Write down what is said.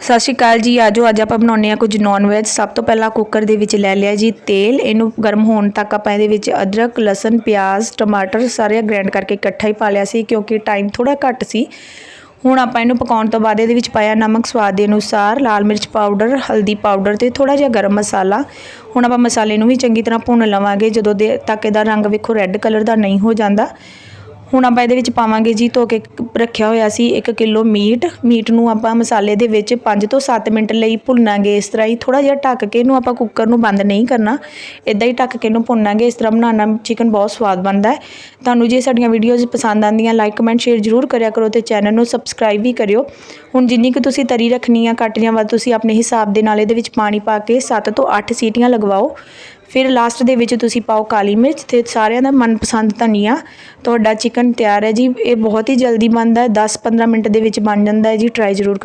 ਸਤਿ ਸ਼੍ਰੀ ਅਕਾਲ ਜੀ, ਆਜੋ ਅੱਜ ਆਪਾਂ ਬਣਾਉਂਦੇ ਆ ਕੁਝ ਨਾਨ ਵੈਜ ਸਭ ਤੋਂ ਪਹਿਲਾਂ ਕੁੱਕਰ ਦੇ ਵਿੱਚ ਲੈ ਲਿਆ ਜੀ ਤੇਲ। ਇਹਨੂੰ ਗਰਮ ਹੋਣ ਤੱਕ ਆਪਾਂ ਇਹਦੇ ਵਿੱਚ ਅਦਰਕ, ਲਸਣ, ਪਿਆਜ਼, ਟਮਾਟਰ ਸਾਰੇ ਗ੍ਰਾਈਂਡ ਕਰਕੇ ਇਕੱਠਾ ਹੀ ਪਾ ਲਿਆ ਸੀ ਕਿਉਂਕਿ ਟਾਈਮ ਥੋੜਾ ਘੱਟ ਸੀ। ਹੁਣ ਆਪਾਂ ਇਹਨੂੰ ਪਕਾਉਣ ਤੋਂ ਬਾਅਦ ਇਹਦੇ ਵਿੱਚ ਪਾਇਆ ਨਮਕ ਸਵਾਦ ਦੇ ਅਨੁਸਾਰ ਲਾਲ ਮਿਰਚ ਪਾਊਡਰ, ਹਲਦੀ ਪਾਊਡਰ ਤੇ ਥੋੜਾ ਜਿਹਾ ਗਰਮ ਮਸਾਲਾ। ਹੁਣ ਆਪਾਂ ਮਸਾਲੇ ਨੂੰ ਵੀ ਚੰਗੀ ਤਰ੍ਹਾਂ ਭੁੰਨ ਲਵਾਂਗੇ। ਜਦੋਂ ਦੇ ਤੱਕ ਇਹਦਾ ਰੰਗ ਵੇਖੋ ਰੈੱਡ ਕਲਰ ਦਾ ਨਹੀਂ ਹੋ ਜਾਂਦਾ। ਹੁਣ ਆਪਾਂ ਇਹਦੇ ਵਿੱਚ ਪਾਵਾਂਗੇ ਜੀ ਧੋ ਕੇ ਰੱਖਿਆ ਹੋਇਆ ਸੀ 1 ਕਿਲੋ ਮੀਟ। ਮੀਟ ਨੂੰ ਆਪਾਂ ਮਸਾਲੇ ਦੇ ਵਿੱਚ 5 ਤੋਂ 7 ਮਿੰਟ ਲਈ ਭੁੰਨਾਂਗੇ। ਇਸ ਤਰ੍ਹਾਂ ਹੀ ਥੋੜਾ ਜਿਹਾ ਢੱਕ ਕੇ ਇਹਨੂੰ ਆਪਾਂ ਕੁੱਕਰ ਨੂੰ ਬੰਦ ਨਹੀਂ ਕਰਨਾ। ਇਦਾਂ ਹੀ ਢੱਕ ਕੇ ਇਹਨੂੰ ਭੁੰਨਾਂਗੇ। ਇਸ ਤਰ੍ਹਾਂ ਬਣਾਉਣਾ ਚਿਕਨ ਬਹੁਤ ਸਵਾਦ ਬਣਦਾ ਹੈ। ਤੁਹਾਨੂੰ ਜੇ ਸਾਡੀਆਂ ਵੀਡੀਓਜ਼ ਪਸੰਦ ਆਉਂਦੀਆਂ ਲਾਈਕ ਕਮੈਂਟ ਸ਼ੇਅਰ ਜ਼ਰੂਰ ਕਰਿਆ ਕਰੋ ਤੇ ਚੈਨਲ ਨੂੰ ਸਬਸਕ੍ਰਾਈਬ ਵੀ ਕਰਿਓ। ਹੁਣ ਜਿੰਨੀ ਕਿ ਤੁਸੀਂ ਤਰੀ ਰੱਖਣੀ ਆ ਕੱਟ ਜਾਂ ਵਾ ਤੁਸੀਂ ਆਪਣੇ ਹਿਸਾਬ ਦੇ ਨਾਲ ਇਹਦੇ ਵਿੱਚ ਪਾਣੀ ਪਾ ਕੇ 7 ਤੋਂ 8 ਸੀਟੀਆਂ ਲਗਵਾਓ। ਫਿਰ ਲਾਸਟ ਦੇ ਵਿੱਚ ਤੁਸੀਂ ਪਾਓ ਕਾਲੀ ਮਿਰਚ ਤੇ ਸਾਰਿਆਂ ਦਾ ਮਨਪਸੰਦ ਧਨੀਆ। ਤੁਹਾਡਾ ਚਿਕਨ ਤਿਆਰ ਹੈ ਜੀ, ਇਹ ਬਹੁਤ ਹੀ ਜਲਦੀ ਬਣਦਾ ਹੈ 10-15 ਮਿੰਟ ਦੇ ਵਿੱਚ ਬਣ ਜਾਂਦਾ ਹੈ ਜੀ ਟਰਾਈ ਜ਼ਰੂਰ ਕਰੋ